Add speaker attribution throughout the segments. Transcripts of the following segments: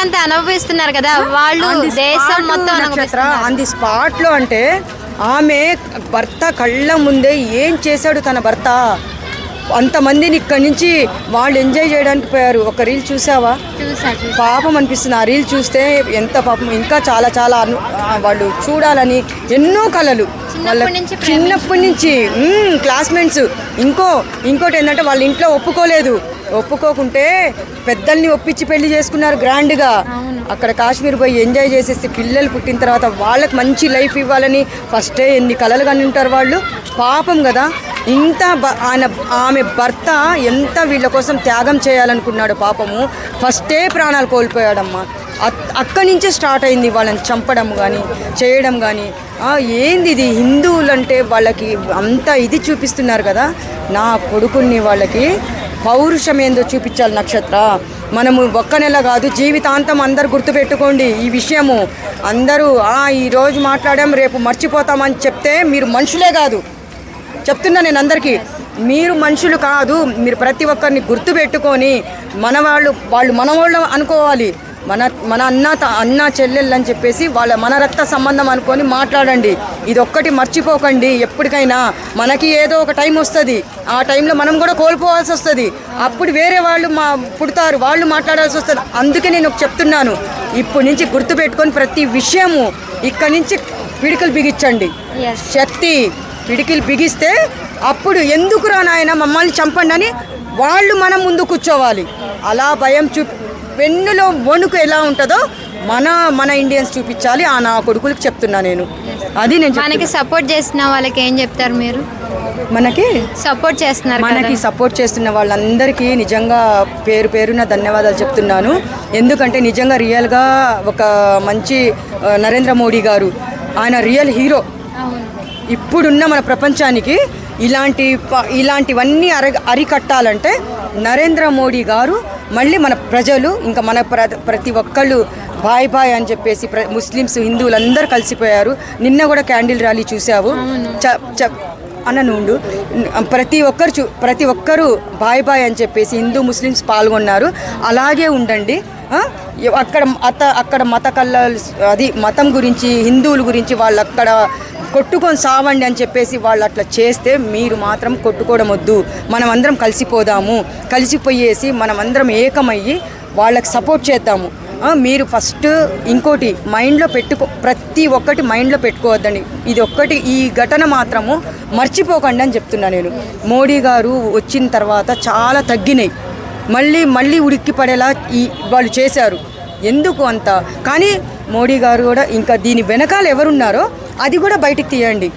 Speaker 1: అంతా అనుభవిస్తున్నారు కదా వాళ్ళు దేశం మొత్తం
Speaker 2: ఆన్ ది స్పాట్లో అంటే ఆమె భర్త కళ్ళ ముందే ఏం చేశాడు తన భర్త? అంతమందిని ఇక్కడి నుంచి వాళ్ళు ఎంజాయ్ చేయడానికి పోయారు. ఒక రీల్ చూసావా?
Speaker 1: చూసా చూసా.
Speaker 2: పాపం అనిపిస్తుంది. ఆ రీల్ చూస్తే ఎంత పాపం. ఇంకా చాలా చాలా వాళ్ళు చూడాలని ఎన్నో కళలు వాళ్ళ
Speaker 1: చిన్నప్పటి నుంచి
Speaker 2: చిన్నప్పటి నుంచి. క్లాస్మేట్స్ ఇంకో ఇంకోటి ఏంటంటే వాళ్ళ ఇంట్లో ఒప్పుకోలేదు. ఒప్పుకోకుంటే పెద్దల్ని ఒప్పించి పెళ్ళి చేసుకున్నారు గ్రాండ్గా. అక్కడ కాశ్మీర్ పోయి ఎంజాయ్ చేసేసి పిల్లలు పుట్టిన తర్వాత వాళ్ళకి మంచి లైఫ్ ఇవ్వాలని ఫస్టే ఎన్ని కలలు కని ఉంటారు వాళ్ళు? పాపం కదా. ఇంత ఆయన ఆమె భర్త ఎంత వీళ్ళ కోసం త్యాగం చేయాలనుకున్నాడు పాపము ఫస్టే ప్రాణాలు కోల్పోయాడమ్మా. అక్కడి నుంచే స్టార్ట్ అయింది వాళ్ళని చంపడం కానీ చేయడం కానీ ఏంది ఇది? హిందువులంటే వాళ్ళకి అంత ఇది చూపిస్తున్నారు కదా? నా కొడుకుని వాళ్ళకి పౌరుషం ఏందో చూపించాలి నక్షత్ర. మనము ఒక్క నెల కాదు జీవితాంతం అందరు గుర్తుపెట్టుకోండి ఈ విషయము. అందరూ "ఆ, ఈ మాట్లాడాం రేపు మర్చిపోతామని చెప్తే మీరు మనుషులే కాదు. చెప్తున్నా నేను అందరికీ మీరు మనుషులు కాదు మీరు ప్రతి ఒక్కరిని గుర్తు పెట్టుకొని మన వాళ్ళు వాళ్ళు మన వాళ్ళు అనుకోవాలి. మన మన అన్న త- అన్న చెల్లెళ్ళు అని చెప్పేసి వాళ్ళ మన రక్త సంబంధం అనుకొని మాట్లాడండి. ఇది ఒక్కటి మర్చిపోకండి. ఎప్పటికైనా మనకి ఏదో ఒక టైం వస్తుంది. ఆ టైంలో మనం కూడా కోల్పోవాల్సి వస్తుంది. అప్పుడు వేరే వాళ్ళు మా పుడతారు. వాళ్ళు మాట్లాడాల్సి వస్తుంది. అందుకే నేను చెప్తున్నాను. ఇప్పటి నుంచి గుర్తు పెట్టుకొని ప్రతి విషయము ఇక్కడి నుంచి పిడికలు బిగించండి. శక్తి పిడికిలు బిగిస్తే అప్పుడు ఎందుకురా నాయన మమ్మల్ని చంపండి అని వాళ్ళు మనం ముందు కూర్చోవాలి. అలా భయం చూ వెన్నులో వణుకు ఎలా ఉంటుందో మన మన ఇండియన్స్ చూపించాలి. ఆ నా కొడుకులకు చెప్తున్నా నేను. అది నేను.
Speaker 1: మనకి సపోర్ట్ చేసిన వాళ్ళకి ఏం చెప్తారు మీరు?
Speaker 2: మనకి?
Speaker 1: సపోర్ట్ చేస్తున్నారు
Speaker 2: మనకి సపోర్ట్ చేస్తున్న వాళ్ళందరికీ నిజంగా పేరు పేరున ధన్యవాదాలు చెప్తున్నాను. ఎందుకంటే నిజంగా రియల్గా ఒక మంచి నరేంద్ర మోడీ గారు ఆయన రియల్ హీరో ఇప్పుడున్న మన ప్రపంచానికి ఇలాంటి ఇలాంటివన్నీ అర అరికట్టాలంటే నరేంద్ర మోడీ గారు మళ్ళీ మన ప్రజలు ఇంకా మన ప్ర ప్రతి ఒక్కళ్ళు బాయ్ బాయ్ అని చెప్పేసి ప్ర ముస్లిమ్స్ హిందువులు అందరూ కలిసిపోయారు. నిన్న కూడా క్యాండిల్ ర్యాలీ చూసావు చ చ అన్న నుండు ప్రతి ఒక్కరు చూ ప్రతి ఒక్కరు బాయ్ బాయ్ అని చెప్పేసి హిందూ ముస్లిమ్స్ పాల్గొన్నారు. అలాగే ఉండండి. అక్కడ అత అక్కడ మత కళ్ళ అది మతం గురించి హిందువుల గురించి వాళ్ళు అక్కడ కొట్టుకొని సావండి అని చెప్పేసి వాళ్ళు అట్లా చేస్తే మీరు మాత్రం కొట్టుకోవడం వద్దు. మనం అందరం కలిసిపోదాము. కలిసిపోయేసి మనం అందరం ఏకమయ్యి వాళ్ళకి సపోర్ట్ చేద్దాము. మీరు ఫస్ట్ ఇంకోటి మైండ్లో పెట్టుకో ప్రతి ఒక్కటి మైండ్లో పెట్టుకోవద్దండి. ఇది ఒక్కటి ఈ ఘటన మాత్రము మర్చిపోకండి అని చెప్తున్నా నేను. మోడీ గారు వచ్చిన తర్వాత చాలా తగ్గినాయి. మళ్ళీ మళ్ళీ ఉడిక్కి పడేలా ఈ వాళ్ళు చేశారు. ఎందుకు అంత? కానీ మోడీ గారు కూడా ఇంకా దీని వెనకాల ఎవరున్నారో అది కూడా బయటికి తీయండి.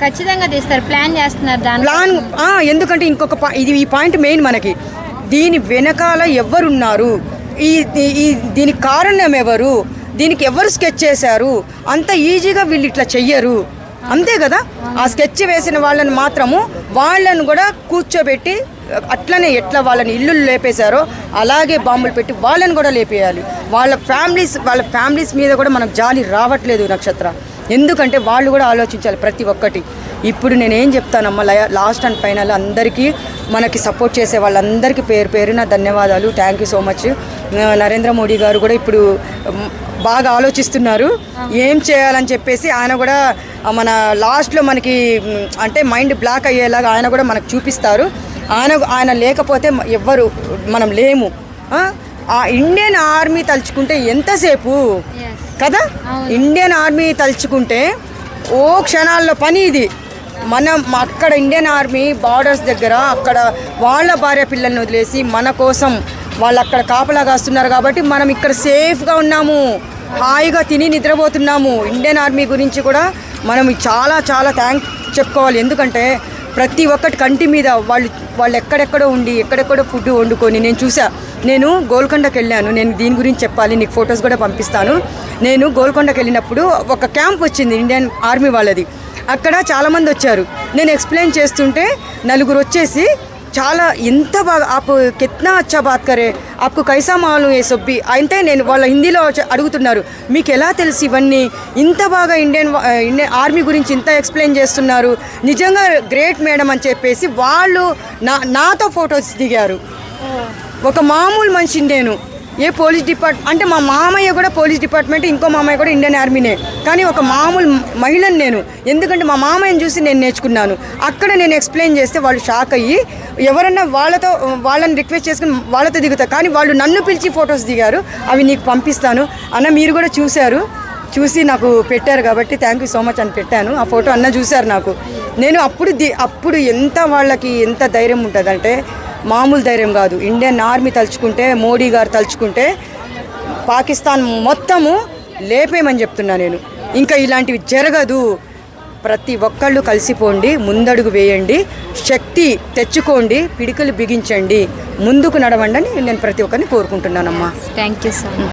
Speaker 1: ఖచ్చితంగా తీస్తారు. ప్లాన్ చేస్తున్నారు దాని
Speaker 2: ప్లాన్ ఎందుకంటే ఇంకొక ఇది ఈ పాయింట్ మెయిన్ మనకి. దీని వెనకాల ఎవరున్నారు? ఈ ఈ- ఈ దీనికి కారణం ఎవరు? దీనికి ఎవరు స్కెచ్ చేశారు? అంత ఈజీగా వీళ్ళు ఇట్లా చెయ్యరు. అంతే కదా? ఆ స్కెచ్ వేసిన వాళ్ళని మాత్రము వాళ్ళను కూడా కూర్చోబెట్టి అట్లనే ఎట్లా వాళ్ళని ఇల్లు లేపేశారో అలాగే బాంబులు పెట్టి వాళ్ళని కూడా లేపేయాలి. వాళ్ళ ఫ్యామిలీస్ వాళ్ళ ఫ్యామిలీస్ మీద కూడా మనకు జాలి రావట్లేదు నక్షత్ర. ఎందుకంటే వాళ్ళు కూడా ఆలోచించాలి ప్రతి ఒక్కటి. ఇప్పుడు నేనేం చెప్తానమ్మా లాస్ట్ అండ్ ఫైనల్ అందరికీ మనకి సపోర్ట్ చేసే వాళ్ళందరికీ పేరు పేరున ధన్యవాదాలు. Thank you so much Narendra Modi గారు కూడా ఇప్పుడు బాగా ఆలోచిస్తున్నారు. ఏం చేయాలని చెప్పేసి ఆయన కూడా మన లాస్ట్లో మనకి అంటే మైండ్ బ్లాక్ అయ్యేలాగా ఆయన కూడా మనకు చూపిస్తారు. ఆయన ఆయన లేకపోతే ఎవ్వరు మనం లేము. ఆ? ఇండియన్ ఆర్మీ తలుచుకుంటే ఎంతసేపు. కదా? ఇండియన్ ఆర్మీ తలుచుకుంటే ఓ క్షణాల్లో పని ఇది. మనం అక్కడ ఇండియన్ ఆర్మీ బార్డర్స్ దగ్గర అక్కడ వాళ్ళ భార్య పిల్లల్ని వదిలేసి మన కోసం వాళ్ళు అక్కడ కాపలా కాస్తున్నారు కాబట్టి మనం ఇక్కడ సేఫ్గా ఉన్నాము. హాయిగా తిని నిద్రపోతున్నాము. ఇండియన్ ఆర్మీ గురించి కూడా మనం చాలా చాలా థ్యాంక్ చెప్పుకోవాలి. ఎందుకంటే ప్రతి ఒక్కటి కంటి మీద వాళ్ళు వాళ్ళు ఎక్కడెక్కడో ఉండి ఎక్కడెక్కడో ఫుడ్ వండుకొని నేను చూసా నేను గోల్కొండకి వెళ్ళాను. నేను దీని గురించి చెప్పాలి నీకు ఫొటోస్ కూడా పంపిస్తాను. నేను గోల్కొండకి వెళ్ళినప్పుడు ఒక క్యాంప్ వచ్చింది ఇండియన్ ఆర్మీ వాళ్ళది. అక్కడ చాలామంది వచ్చారు. నేను ఎక్స్ప్లెయిన్ చేస్తుంటే నలుగురు వచ్చేసి చాలా ఎంత బాగా ఆప్ కిత్నా అచ్చా బాత్ కరే ఆప్కు కైసా మాలు ఏ సొబ్బి అయితే నేను వాళ్ళ హిందీలో అడుగుతున్నారు. మీకు ఎలా తెలుసు ఇవన్నీ? ఇంత బాగా ఇండియన్ ఇండియన్ ఆర్మీ గురించి ఇంత ఎక్స్ప్లెయిన్ చేస్తున్నారు. నిజంగా గ్రేట్ మేడం అని చెప్పేసి వాళ్ళు నా నాతో ఫొటోస్ దిగారు. ఒక మామూలు మనిషిని నేను. ఏ పోలీస్ డిపార్ట్ అంటే మా మామయ్య కూడా పోలీస్ డిపార్ట్మెంట్ ఇంకో మామయ్య కూడా ఇండియన్ ఆర్మీనే. కానీ ఒక మామూలు మహిళను నేను. ఎందుకంటే మా మామయ్యని చూసి నేను నేర్చుకున్నాను. అక్కడ నేను ఎక్స్ప్లెయిన్ చేస్తే వాళ్ళు షాక్ అయ్యి ఎవరన్నా వాళ్ళతో వాళ్ళని రిక్వెస్ట్ చేసుకుని వాళ్ళతో దిగుతా. కానీ వాళ్ళు నన్ను పిలిచి ఫొటోస్ దిగారు. అవి నీకు పంపిస్తాను. అన్న మీరు కూడా చూశారు. చూసి నాకు పెట్టారు కాబట్టి థ్యాంక్ యూ సో మచ్ అని పెట్టాను. ఆ ఫోటో అన్న చూశారు నాకు. నేను అప్పుడు ది- అప్పుడు ఎంత వాళ్ళకి ఎంత ధైర్యం ఉంటుందంటే మామూలు ధైర్యం కాదు. ఇండియన్ ఆర్మీ తలుచుకుంటే మోడీ గారు తలుచుకుంటే పాకిస్తాన్ మొత్తము లేపేయమని చెప్తున్నా నేను. ఇంకా ఇలాంటివి జరగదు. ప్రతి ఒక్కళ్ళు కలిసిపోండి ముందడుగు వేయండి శక్తి తెచ్చుకోండి పిడికలు బిగించండి ముందుకు నడవండి అని నేను ప్రతి ఒక్కరిని కోరుకుంటున్నానమ్మా.
Speaker 1: Thank you sir